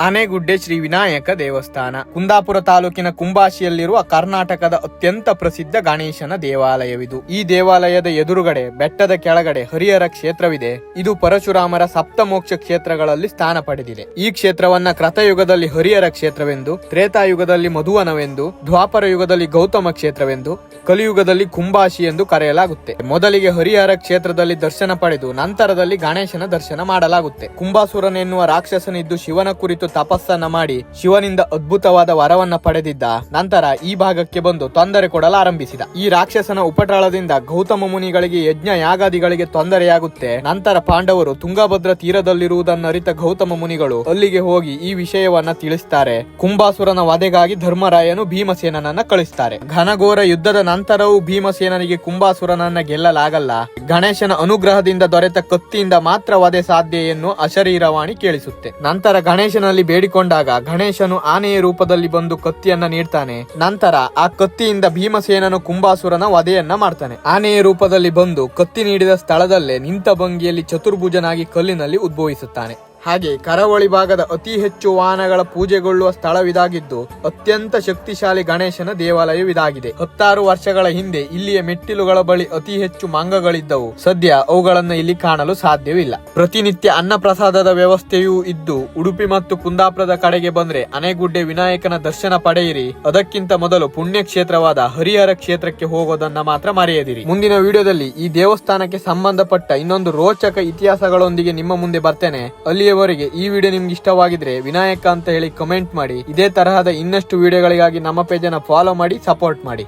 ಆನೆಗುಡ್ಡೆ ಶ್ರೀ ವಿನಾಯಕ ದೇವಸ್ಥಾನ. ಕುಂದಾಪುರ ತಾಲೂಕಿನ ಕುಂಬಾಶಿಯಲ್ಲಿರುವ ಕರ್ನಾಟಕದ ಅತ್ಯಂತ ಪ್ರಸಿದ್ಧ ಗಣೇಶನ ದೇವಾಲಯವಿದು. ಈ ದೇವಾಲಯದ ಎದುರುಗಡೆ, ಬೆಟ್ಟದ ಕೆಳಗಡೆ ಹರಿಹರ ಕ್ಷೇತ್ರವಿದೆ. ಇದು ಪರಶುರಾಮರ ಸಪ್ತಮೋಕ್ಷ ಕ್ಷೇತ್ರಗಳಲ್ಲಿ ಸ್ಥಾನ ಪಡೆದಿದೆ. ಈ ಕ್ಷೇತ್ರವನ್ನ ಕೃತಯುಗದಲ್ಲಿ ಹರಿಹರ ಕ್ಷೇತ್ರವೆಂದು, ತ್ರೇತಾಯುಗದಲ್ಲಿ ಮಧುವನವೆಂದು, ದ್ವಾಪರ ಯುಗದಲ್ಲಿ ಗೌತಮ ಕ್ಷೇತ್ರವೆಂದು, ಕಲಿಯುಗದಲ್ಲಿ ಕುಂಬಾಶಿ ಎಂದು ಕರೆಯಲಾಗುತ್ತೆ. ಮೊದಲಿಗೆ ಹರಿಹರ ಕ್ಷೇತ್ರದಲ್ಲಿ ದರ್ಶನ ಪಡೆದು, ನಂತರದಲ್ಲಿ ಗಣೇಶನ ದರ್ಶನ ಮಾಡಲಾಗುತ್ತೆ. ಕುಂಬಾಸುರನೆನ್ನುವ ರಾಕ್ಷಸನಿದ್ದು ಶಿವನ ಕುರಿತು ತಪಸ್ಸನ್ನ ಮಾಡಿ ಶಿವನಿಂದ ಅದ್ಭುತವಾದ ವರವನ್ನ ಪಡೆದಿದ್ದ ನಂತರ ಈ ಭಾಗಕ್ಕೆ ಬಂದು ತೊಂದರೆ ಕೊಡಲಾರಂಭಿಸಿದ. ಈ ರಾಕ್ಷಸನ ಉಪಟಳದಿಂದ ಗೌತಮ ಮುನಿಗಳಿಗೆ ಯಜ್ಞ ಯಾಗಾದಿಗಳಿಗೆ ತೊಂದರೆಯಾಗುತ್ತೆ. ನಂತರ ಪಾಂಡವರು ತುಂಗಭದ್ರ ತೀರದಲ್ಲಿರುವುದನ್ನರಿತ ಗೌತಮ ಮುನಿಗಳು ಅಲ್ಲಿಗೆ ಹೋಗಿ ಈ ವಿಷಯವನ್ನ ತಿಳಿಸ್ತಾರೆ. ಕುಂಬಾಸುರನ ವಧೆಗಾಗಿ ಧರ್ಮರಾಯನು ಭೀಮಸೇನನನ್ನ ಕಳಿಸ್ತಾರೆ. ಘನಘೋರ ಯುದ್ಧದ ನಂತರವೂ ಭೀಮಸೇನನಿಗೆ ಕುಂಬಾಸುರನನ್ನ ಗೆಲ್ಲಲಾಗಲ್ಲ. ಗಣೇಶನ ಅನುಗ್ರಹದಿಂದ ದೊರೆತ ಕತ್ತಿಯಿಂದ ಮಾತ್ರ ವಧೆ ಸಾಧ್ಯ ಎನ್ನು ಅಶರೀರವಾಣಿ ಕೇಳಿಸುತ್ತೆ. ನಂತರ ಗಣೇಶನಲ್ಲಿ ಬೇಡಿಕೊಂಡಾಗ ಗಣೇಶನು ಆನೆಯ ರೂಪದಲ್ಲಿ ಬಂದು ಕತ್ತಿಯನ್ನ ನೀಡ್ತಾನೆ. ನಂತರ ಆ ಕತ್ತಿಯಿಂದ ಭೀಮಸೇನನು ಕುಂಬಾಸುರನ ವಧೆಯನ್ನ ಮಾಡ್ತಾನೆ. ಆನೆಯ ರೂಪದಲ್ಲಿ ಬಂದು ಕತ್ತಿ ನೀಡಿದ ಸ್ಥಳದಲ್ಲೇ ನಿಂತ ಭಂಗಿಯಲ್ಲಿ ಚತುರ್ಭುಜನಾಗಿ ಕಲ್ಲಿನಲ್ಲಿ ಉದ್ಭವಿಸುತ್ತಾನೆ. ಹಾಗೆ ಕರಾವಳಿ ಭಾಗದ ಅತಿ ಹೆಚ್ಚು ವಾಹನಗಳ ಪೂಜೆಗೊಳ್ಳುವ ಸ್ಥಳವಿದಾಗಿದ್ದು, ಅತ್ಯಂತ ಶಕ್ತಿಶಾಲಿ ಗಣೇಶನ ದೇವಾಲಯವಿದಾಗಿದೆ. ಹತ್ತಾರು ವರ್ಷಗಳ ಹಿಂದೆ ಇಲ್ಲಿಯ ಮೆಟ್ಟಿಲುಗಳ ಬಳಿ ಅತಿ ಹೆಚ್ಚು ಮಂಗಗಳಿದ್ದವು. ಸದ್ಯ ಅವುಗಳನ್ನು ಇಲ್ಲಿ ಕಾಣಲು ಸಾಧ್ಯವಿಲ್ಲ. ಪ್ರತಿನಿತ್ಯ ಅನ್ನ ಪ್ರಸಾದದ ವ್ಯವಸ್ಥೆಯೂ ಇದ್ದು, ಉಡುಪಿ ಮತ್ತು ಕುಂದಾಪುರದ ಕಡೆಗೆ ಬಂದ್ರೆ ಅನೆಗುಡ್ಡೆ ವಿನಾಯಕನ ದರ್ಶನ ಪಡೆಯಿರಿ. ಅದಕ್ಕಿಂತ ಮೊದಲು ಪುಣ್ಯ ಕ್ಷೇತ್ರವಾದ ಹರಿಹರ ಕ್ಷೇತ್ರಕ್ಕೆ ಹೋಗೋದನ್ನ ಮಾತ್ರ ಮರೆಯದಿರಿ. ಮುಂದಿನ ವಿಡಿಯೋದಲ್ಲಿ ಈ ದೇವಸ್ಥಾನಕ್ಕೆ ಸಂಬಂಧಪಟ್ಟ ಇನ್ನೊಂದು ರೋಚಕ ಇತಿಹಾಸಗಳೊಂದಿಗೆ ನಿಮ್ಮ ಮುಂದೆ ಬರ್ತೇನೆ. ಅಲ್ಲಿಯವರೆಗೆ ಈ ವಿಡಿಯೋ ನಿಮ್ಗೆ ಇಷ್ಟವಾಗಿದ್ರೆ ವಿನಾಯಕ ಅಂತ ಹೇಳಿ ಕಮೆಂಟ್ ಮಾಡಿ. ಇದೇ ತರಹದ ಇನ್ನಷ್ಟು ವಿಡಿಯೋಗಳಿಗಾಗಿ ನಮ್ಮ ಪೇಜನ್ನು ಫಾಲೋ ಮಾಡಿ ಸಪೋರ್ಟ್ ಮಾಡಿ.